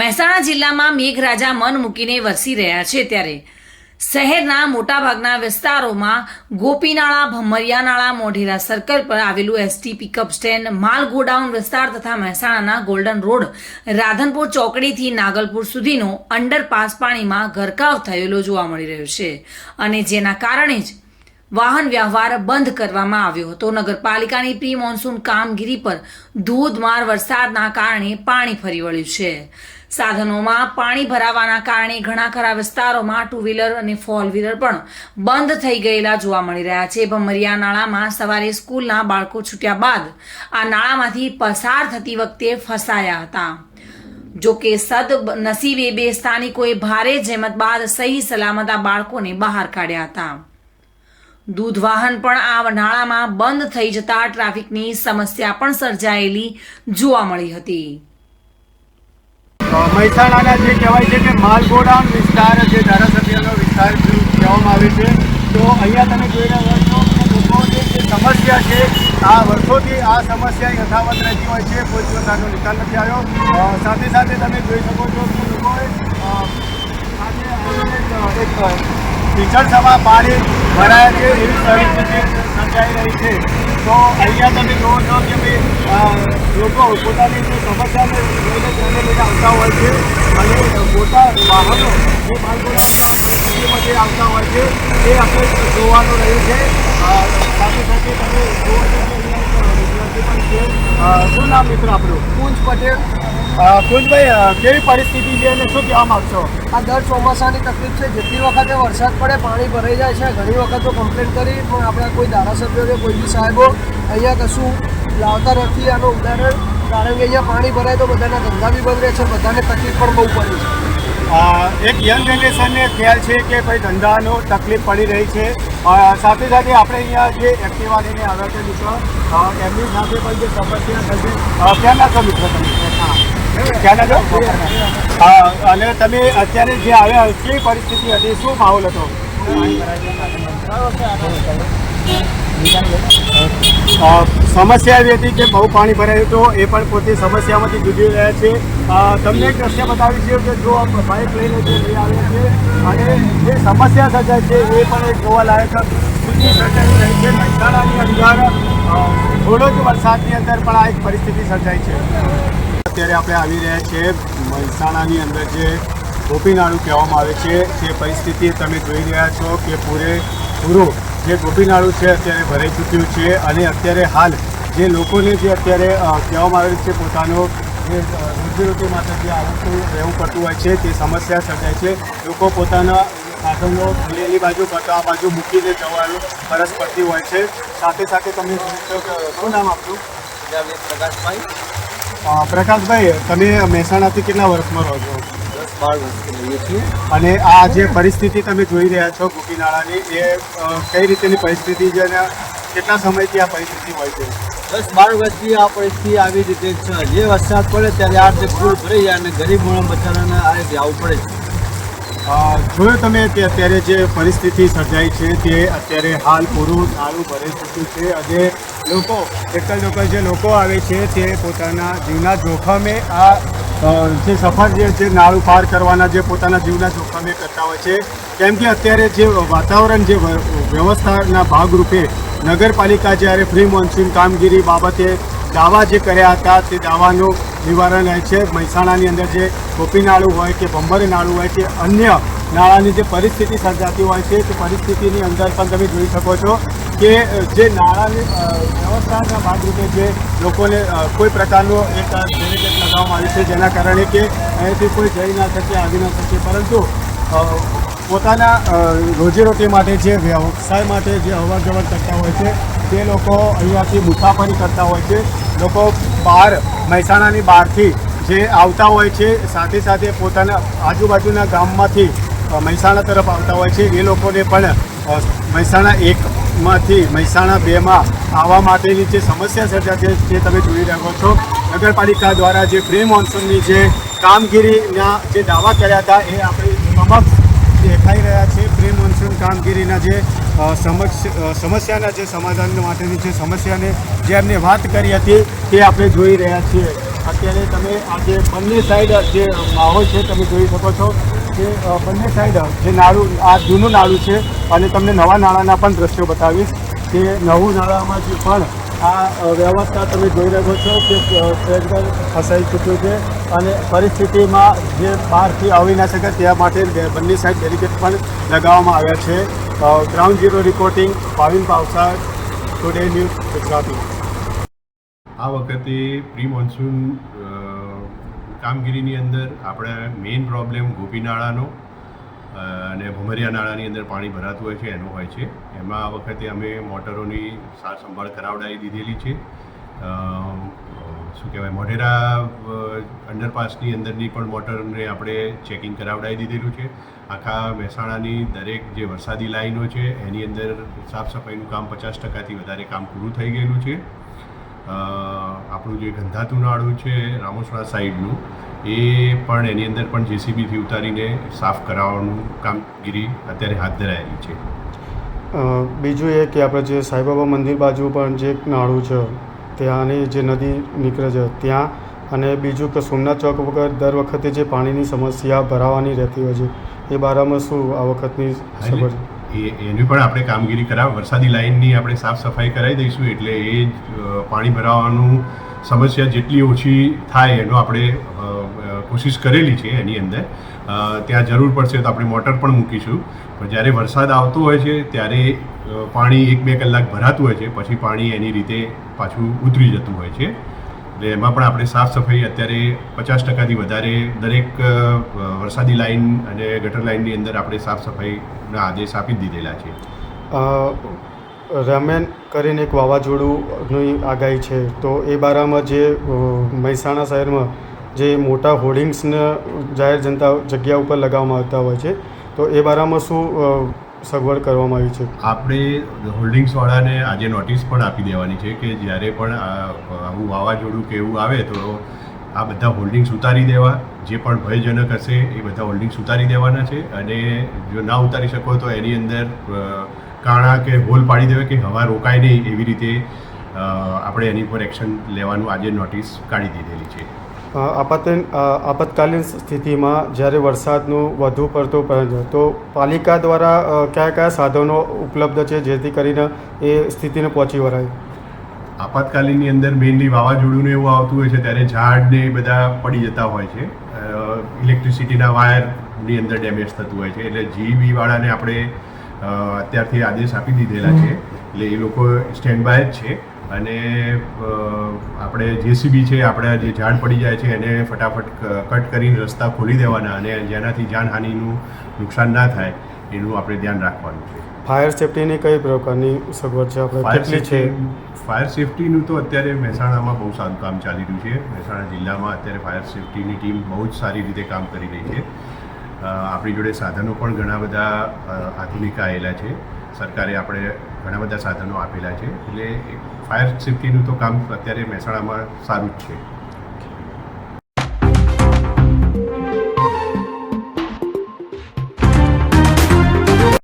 મહેસાણા જિલ્લામાં મેઘરાજા મન મૂકીને વરસી રહ્યા છે ત્યારે શહેરના મોટાભાગના વિસ્તારોમાં ગોપીનાળા, ભમરિયાનાળા, મોઢેરા સર્કલ પર આવેલું એસટી પિકઅપ સ્ટેન્ડ માલ ગોડાઉન વિસ્તાર તથા મહેસાણાના ગોલ્ડન રોડ રાધનપુર ચોકડીથી નાગલપુર સુધીનો અંડરપાસ પાણીમાં ગરકાવ થયેલો જોવા મળી રહ્યો છે. અને જેના કારણે જ વાહન વ્યવહાર બંધ કરવામાં આવ્યો હતો. નગરપાલિકાની પ્રી મોન્સૂન કામગીરી પર ધોધમાર વરસાદના કારણે પાણી ફરી વળ્યું છે. સાધનોમાં પાણી ભરાવાના કારણે ઘણા ખરા વિસ્તારોમાં ટુ વ્હીલર અને ફોર વ્હીલર પણ બંધ થઈ ગયેલા જોવા મળી રહ્યા છે. ભમરિયા નાળામાં સવારે સ્કૂલના બાળકો છૂટ્યા બાદ આ નાળામાંથી પસાર થતી વખતે ફસાયા હતા. જો કે સદ નસીબે બે સ્થાનિકોએ ભારે જહેમત બાદ સહી સલામત આ બાળકોને બહાર કાઢ્યા હતા. દૂધ વાહન પણ આ નાળામાં બંધ થઈ જતા ટ્રાફિકની સમસ્યા પણ સર્જાયેલી જોવા મળી હતી. મહેસાણાના જે કહેવાય છે કે માલ ગોડાઉન વિસ્તાર જે ધારાસભ્યનો વિસ્તાર કહેવામાં આવે છે. તો અહીંયા તમે જોઈ રહ્યા છો લોકોની જે સમસ્યા છે, આ વર્ષોથી આ સમસ્યા યથાવત રહેતી હોય છે, કોઈ દિવસ આનો નિકાલ નથી આવ્યો. સાથે સાથે તમે જોઈ શકો છો કે લોકોએ આજે એક અ, કિચડસમાં પાણી ભરાયેલી એવી પરિસ્થિતિ સર્જાઈ રહી છે. તો અહીંયા તમે જુઓ છો કે ભાઈ લોકો પોતાની જે સમસ્યાને લઈને તેને લઈને આવતા હોય છે અને મોટા વાહનો જે જે આવતા હોય છે એ આપણે જોવાનું રહ્યું છે. સાથે સાથે તમે જુઓ છો કે અહીંયા પણ છે. શું નામ મિત્ર આપણું પૂંજ પટેલ. કુંજભાઈ કેવી પરિસ્થિતિ છે અને શું કહેવા માગશો? આ દર ચોમાસાની તકલીફ છે. જેટલી વખતે વરસાદ પડે પાણી ભરાઈ જાય છે. ઘણી વખત તો કમ્પ્લેન કરી પણ આપણા કોઈ ધારાસભ્યો કે કોઈ બી સાહેબો અહીંયા કશું લાવતા નથી. આનું ઉદાહરણ કારણ કે અહીંયા પાણી ભરાય તો બધાના ધંધા બી બંધ રહે છે. બધાને તકલીફ પણ બહુ પડી છે. એક યંગ જનરેશનને ખ્યાલ છે કે ભાઈ ધંધાનો તકલીફ પડી રહી છે. સાથે સાથે આપણે અહીંયા જે એક્ટિવા લઈને આવ્યા છે મિત્રો એમની સાથે પણ જે સમસ્યા થશે ક્યાં નાખો મિત્રો તમે? અને તમે અત્યારે જે આવ્યા, કેવી પરિસ્થિતિ હતી? શું માહોલ હતો? સમસ્યા એવી હતી કે બહુ પાણી ભરાયું હતું, એ પણ પોતે સમસ્યામાંથી જુદી રહ્યા છે. તમને એક દ્રશ્ય બતાવી છે કે જો બાઇક લઈને જે લઈ આવ્યા છે, અને જે સમસ્યા સર્જાય છે, એ પણ એક જોવાલાયક સર્જાઈ રહી છે. મહેસાણાની અંદર થોડો જ વરસાદની અંદર પણ આ એક પરિસ્થિતિ સર્જાઈ છે. અત્યારે આપણે આવી રહ્યા છીએ મહેસાણાની અંદર જે ગોપીનાળું કહેવામાં આવે છે. તે પરિસ્થિતિ તમે જોઈ રહ્યા છો કે પૂરે પૂરું જે ગોપીનાળું છે અત્યારે ભરાઈ ચૂક્યું છે અને અત્યારે હાલ જે લોકોને જે અત્યારે કહેવામાં આવેલ છે પોતાનો જે રોજીરોટી માટે જે આવતું રહેવું પડતું હોય છે, તે સમસ્યા સર્જાય છે. લોકો પોતાના સાધનો પેલી બાજુ કરતા આ બાજુ મૂકીને જવાનું ફરજ પડતી હોય છે. સાથે સાથે તમે જોઈ શું નામ આપનું? પ્રકાશભાઈ. પ્રકાશભાઈ તમે મહેસાણાથી કેટલા વર્ષમાં રહો છો? દસ બાર વર્ષથી રહીએ છીએ. અને આ જે પરિસ્થિતિ તમે જોઈ રહ્યા છો ગોપીનાળાની એ કઈ રીતેની પરિસ્થિતિ છે અને કેટલા સમયથી આ પરિસ્થિતિ હોય છે? દસ બાર વર્ષથી આ પરિસ્થિતિ આવી રીતે છે. જે વરસાદ પડે ત્યારે આ રીતે ફૂલ ભરાઈ જાય અને ગરીબ બચારાને આ રીતે આવવું પડે છે. જોયું તમે કે અત્યારે જે પરિસ્થિતિ સર્જાઈ છે તે અત્યારે હાલ પૂરું નાળું ભરાઈ ચૂક્યું છે. અને લોકો એકલ લોકો જે લોકો આવે છે, તે પોતાના જીવના જોખમે આ જે સફર જે છે નાળું પાર કરવાના જે પોતાના જીવના જોખમે કરતા હોય છે. કેમ કે અત્યારે જે વાતાવરણ જે વ્ય- વ્યવસ્થાના ભાગરૂપે નગરપાલિકા જ્યારે પ્રી મોન્સૂન કામગીરી બાબતે દાવા જે કર્યા હતા, તે દાવાનું નિવારણ રહે છે. મહેસાણાની અંદર જે ગોપી નાળું હોય કે ભંભરી નાળું હોય કે અન્ય નાળાની જે પરિસ્થિતિ સર્જાતી હોય છે, તે પરિસ્થિતિની અંદર પણ તમે જોઈ શકો છો. કે જે નાણાંની વ્યવસ્થાના ભાગરૂપે જે લોકોને કોઈ પ્રકારનો એક બેનિફિટ લગાવવામાં આવ્યું છે, જેના કારણે કે અહીંયાથી કોઈ જઈ ના શકે, આવી ના શકે. પરંતુ પોતાના રોજીરોટી માટે જે વ્યવસાય માટે જે અવર જવર કરતા હોય છે, તે લોકો અહીંયાથી મુસાફરી કરતા હોય છે. લોકો બહાર, મહેસાણાની બહારથી જે આવતા હોય છે, સાથે સાથે પોતાના આજુબાજુના ગામમાંથી મહેસાણા તરફ આવતા હોય છે. એ લોકોને પણ મહેસાણા મહેસાણા એકમાંથી મહેસાણા બેમાં આવવા માટેની જે સમસ્યા સર્જા છે તમે જોઈ રહ્યો છો, નગરપાલિકા દ્વારા જે પ્રી મોન્સૂનની જે કામગીરીના જે દાવા કર્યા હતા એ આપણી સમક્ષ દેખાઈ રહ્યા છે. પ્રી મોન્સૂન કામગીરીના જે સમક્ષ સમસ્યાના જે સમાધાન માટેની જે સમસ્યાને જે એમને વાત કરી હતી તે આપણે જોઈ રહ્યા છીએ. અત્યારે તમે આ જે બંને સાઈડ જે માહોલ છે તમે જોઈ શકો છો. કે બંને સાઈડ જે નાળું, આ જૂનું નાળું છે અને તમને નવા નાળાના પણ દ્રશ્યો બતાવીશ કે નવું નાળામાં જે પણ આ વ્યવસ્થા તમે જોઈ રહ્યો છો કે ટ્રેક્ટર ફસાઈ ચૂક્યું છે અને પરિસ્થિતિમાં જે બહારથી આવી ના શકે તે માટે બંને સાઈડ બેરિકેડ પણ લગાવવામાં આવ્યા છે. Ground zero reporting Bhavin Pavsa today news Gujarati. આ વખતે પ્રી મોન્સૂન કામગીરીની અંદર આપણે મેઇન પ્રોબ્લેમ ગોપીનાળાનો નાળાનો અને ભમરિયા નાળાની અંદર પાણી ભરાતું હોય છે, એનો હોય છે. એમાં આ વખતે અમે મોટરોની સાર સંભાળ કરાવડાવી દીધેલી છે. શું કહેવાય, મોઢેરા અંડરપાસની અંદરની પણ મોટરને આપણે ચેકિંગ કરાવડાવી દીધેલું છે. આખા મહેસાણાની દરેક જે વરસાદી લાઈનો છે, એની અંદર સાફ સફાઈનું કામ પચાસ ટકાથી વધારે કામ પૂરું થઈ ગયેલું છે. આપણું જે ગંધાતું નાળું છે રામોસરા સાઈડનું એ પણ એની અંદર પણ જેસીબીથી ઉતારીને સાફ કરાવવાનું કામગીરી અત્યારે હાથ ધરાયેલી છે બીજું એ કે આપણે જે સાંઈબાબા મંદિર બાજુ પણ જે નાળું છે ત્યાંની જે નદી નીકળે છે ત્યાં અને બીજું કે સોમનાથ ચોક વગર દર વખતે જે પાણીની સમસ્યા ભરાવાની રહેતી હોય છે એ બારામાં શું આ વખતની છે? એ એની પણ આપણે કામગીરી કરાવ, વરસાદી લાઇનની આપણે સાફ સફાઈ કરાવી દઈશું એટલે એ પાણી ભરાવાનું સમસ્યા જેટલી ઓછી થાય એનો આપણે કોશિશ કરેલી છે એની અંદર. ત્યાં જરૂર પડશે તો આપણે મોટર પણ મૂકીશું. પણ જ્યારે વરસાદ આવતો હોય છે, ત્યારે પાણી એક બે કલાક ભરાતું હોય છે, પછી પાણી એની રીતે પાછું ઉતરી જતું હોય છે. એટલે એમાં પણ આપણે સાફ સફાઈ અત્યારે પચાસ ટકાથી વધારે દરેક વરસાદી લાઇન અને ગટર લાઈનની અંદર આપણે સાફ સફાઈના આદેશ આપી દીધેલા છે. રમેન કરીને એક વાવાઝોડુંની આગાહી છે. તો એ બારામાં જે મહેસાણા શહેરમાં જે મોટા હોર્ડિંગ્સને જાહેર જનતા જગ્યા ઉપર લગાવવામાં આવતા હોય છે, તો એ બારામાં શું સગવડ કરવામાં આવી છે? આપણે હોલ્ડિંગ્સવાળાને આજે નોટિસ પણ આપી દેવાની છે કે જ્યારે પણ આવું વાવાઝોડું કે એવું આવે તો આ બધા હોલ્ડિંગ્સ ઉતારી દેવા. જે પણ ભયજનક હશે એ બધા હોલ્ડિંગ્સ ઉતારી દેવાના છે અને જો ના ઉતારી શકો તો એની અંદર કાણા કે હોલ પાડી દેવા કે હવા રોકાય નહીં એવી રીતે આપણે એની પર એક્શન લેવાનું આજે નોટિસ કાઢી દીધેલી છે. આપાતન આપતકાલીન સ્થિતિમાં જ્યારે વરસાદનું વધુ પડતો પડે તો પાલિકા દ્વારા કયા કયા સાધનો ઉપલબ્ધ છે જેથી કરીને એ સ્થિતિને પહોંચી વળાય? આપાતકાલીનની અંદર મેઇનલી વાવાઝોડું ને એવું આવતું હોય છે ત્યારે ઝાડ ને એ બધા પડી જતા હોય છે. ઇલેક્ટ્રિસિટીના વાયરની અંદર ડેમેજ થતું હોય છે. એટલે જીબીવાળાને આપણે અત્યારથી આદેશ આપી દીધેલા છે. એટલે એ લોકો સ્ટેન્ડ બાય જ છે. અને આપણે જેસીબી છે આપણા જે ઝાડ પડી જાય છે એને ફટાફટ કટ કરીને રસ્તા ખોલી દેવાના અને જેનાથી જાનહાનિનું નુકસાન ના થાય એનું આપણે ધ્યાન રાખવાનું છે. ફાયર સેફટીની કઈ પ્રકારની સગવડ છે? આપણે ફાયર કેટલી છે? ફાયર સેફટીનું તો અત્યારે મહેસાણામાં બહુ સારું કામ ચાલી રહ્યું છે. મહેસાણા જિલ્લામાં અત્યારે ફાયર સેફટીની ટીમ બહુ જ સારી રીતે કામ કરી રહી છે. આપણી જોડે સાધનો પણ ઘણા બધા આધુનિક આવેલા છે. સરકારે આપણે ઘણા બધા સાધનો આપેલા છે. એટલે ફાયર સેફ્ટીનું તો કામ અત્યારે મહેસાણામાં સારું જ છે.